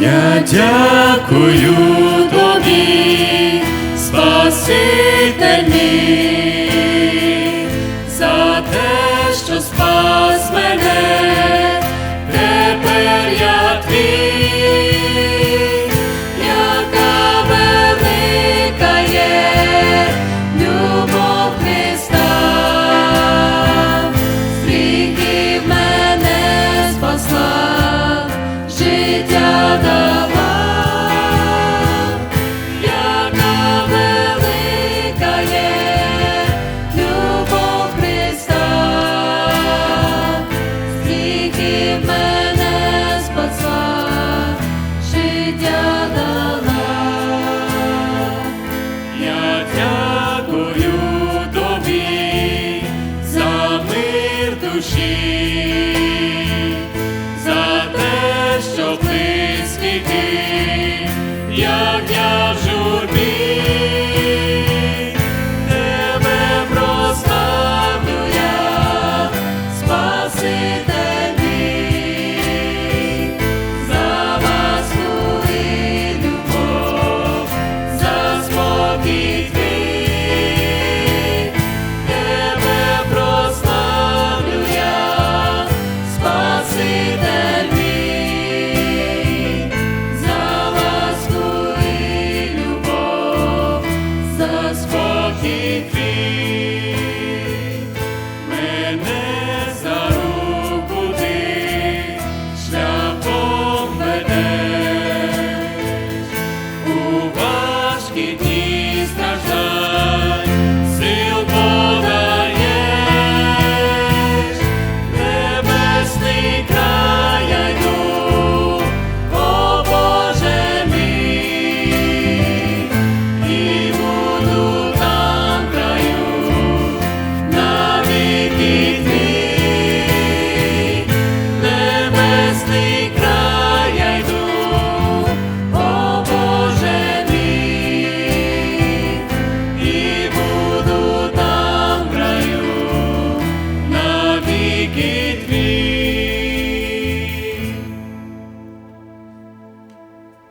Я дякую тобі, Спаситель мій, give my